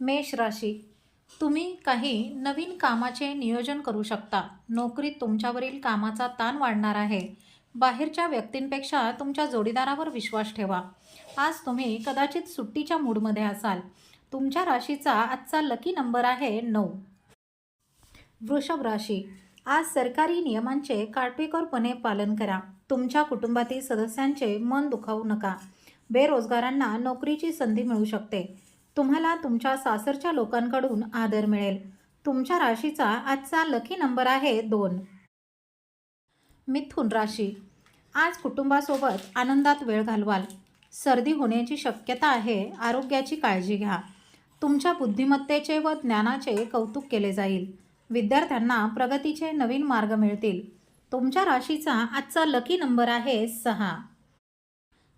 मेष राशी. तुम्ही काही नवीन कामाचे नियोजन करू शकता. नोकरीत तुमच्यावरील कामाचा ताण वाढणार आहे. बाहेरच्या व्यक्तींपेक्षा तुमच्या जोडीदारावर विश्वास ठेवा. आज तुम्ही कदाचित सुट्टीच्या मूडमध्ये असाल. तुमच्या राशीचा आजचा लकी नंबर आहे नऊ. वृषभ राशी. आज सरकारी नियमांचे काटेकोरपणे पालन करा. तुमच्या कुटुंबातील सदस्यांचे मन दुखावू नका. बेरोजगारांना नोकरीची संधी मिळू शकते. तुम्हाला तुमच्या सासरच्या लोकांकडून आदर मिळेल. तुमच्या राशीचा आजचा लकी नंबर आहे दोन. मिथुन राशी. आज कुटुंबासोबत आनंदात वेळ घालवाल. सर्दी होण्याची शक्यता आहे आरोग्याची काळजी घ्या. तुमच्या बुद्धिमत्तेचे व ज्ञानाचे कौतुक केले जाईल. विद्यार्थ्यांना प्रगतीचे नवीन मार्ग मिळतील. तुमच्या राशीचा आजचा लकी नंबर आहे सहा.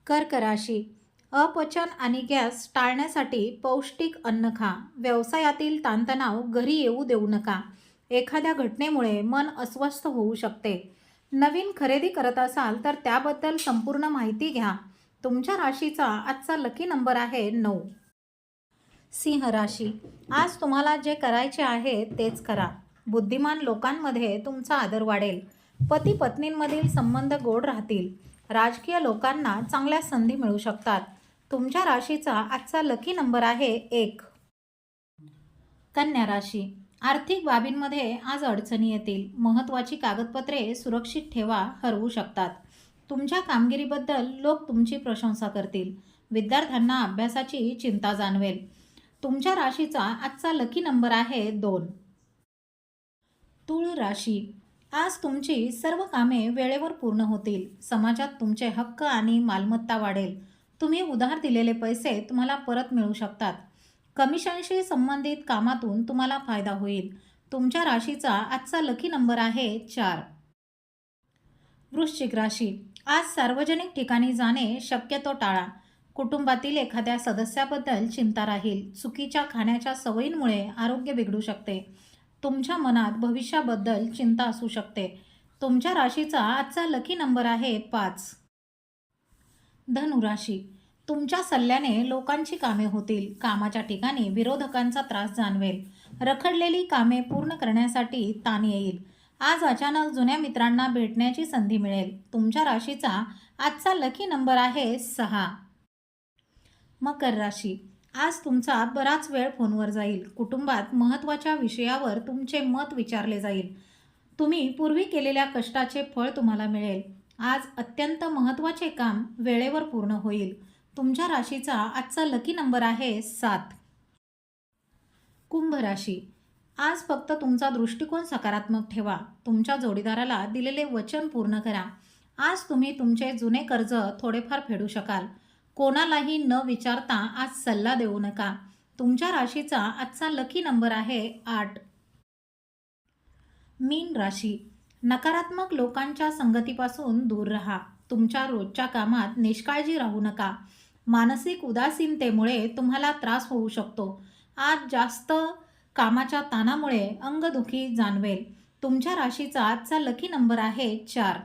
कर्क राशी. अपचन आणि गॅस टाळण्यासाठी पौष्टिक अन्न खा. व्यवसायातील ताणतणाव घरी येऊ देऊ नका. एखाद्या घटनेमुळे मन अस्वस्थ होऊ शकते. नवीन खरेदी करत असाल तर त्याबद्दल संपूर्ण माहिती घ्या. तुमच्या राशीचा आजचा लकी नंबर आहे नऊ. सिंह राशी. आज तुम्हाला जे करायचे आहे तेच करा. बुद्धिमान लोकांमध्ये तुमचा आदर वाढेल. पती पत्नींमधील संबंध गोड राहतील. राजकीय लोकांना चांगल्या संधी मिळू शकतात. तुमच्या राशीचा आजचा लकी नंबर आहे एक. कन्या राशी. आर्थिक बाबींमध्ये आज अडचणी येतील. महत्त्वाची कागदपत्रे सुरक्षित ठेवा हरवू शकतात. तुमच्या कामगिरीबद्दल लोक तुमची प्रशंसा करतील. विद्यार्थ्यांना अभ्यासाची चिंता जाणवेल. तुमच्या राशीचा आजचा लकी नंबर आहे दोन. तुळ राशी. आज तुमची सर्व कामे वेळेवर पूर्ण होतील. समाजात तुमचे हक्क आणि मालमत्ता वाढेल. तुम्ही उधार दिलेले पैसे तुम्हाला परत मिळू शकतात. कमिशनशी संबंधित कामातून तुम्हाला फायदा होईल. तुमच्या राशीचा आजचा लकी नंबर आहे चार. वृश्चिक राशी. आज सार्वजनिक ठिकाणी जाणे शक्यतो टाळा. कुटुंबातील एखाद्या सदस्याबद्दल चिंता राहील. चुकीच्या खाण्याच्या सवयींमुळे आरोग्य बिघडू शकते. तुमच्या मनात भविष्याबद्दल चिंता असू शकते. तुमच्या राशीचा आजचा लकी नंबर आहे पाच. धनुराशी. तुमच्या सल्ल्याने लोकांची कामे होतील. कामाच्या ठिकाणी विरोधकांचा त्रास जाणवेल. रखडलेली कामे पूर्ण करण्यासाठी ताण येईल. आज अचानक जुन्या मित्रांना भेटण्याची संधी मिळेल. तुमच्या राशीचा आजचा लकी नंबर आहे सहा. मकर राशी. आज तुमचा बराच वेळ फोनवर जाईल. कुटुंबात महत्त्वाच्या विषयावर तुमचे मत विचारले जाईल. तुम्ही पूर्वी केलेल्या कष्टाचे फळ तुम्हाला मिळेल. आज अत्यंत महत्त्वाचे काम वेळेवर पूर्ण होईल. तुमच्या राशीचा आजचा लकी नंबर आहे सात. कुंभ राशी. आज फक्त तुमचा दृष्टिकोन सकारात्मक ठेवा. तुमच्या जोडीदाराला दिलेले वचन पूर्ण करा. आज तुम्ही तुमचे जुने कर्ज थोडेफार फेडू शकाल. कोणालाही न विचारता आज सल्ला देऊ नका. तुमच्या राशीचा आजचा लकी नंबर आहे आठ. मीन राशी. नकारात्मक लोकांच्या संगतीपासून दूर राहा. तुमच्या रोजच्या कामात निष्काळजी राहू नका. मानसिक उदासीनतेमुळे तुम्हाला त्रास होऊ शकतो. आज जास्त कामाच्या ताणामुळे अंगदुखी जाणवेल. तुमच्या राशीचा आजचा लकी नंबर आहे चार.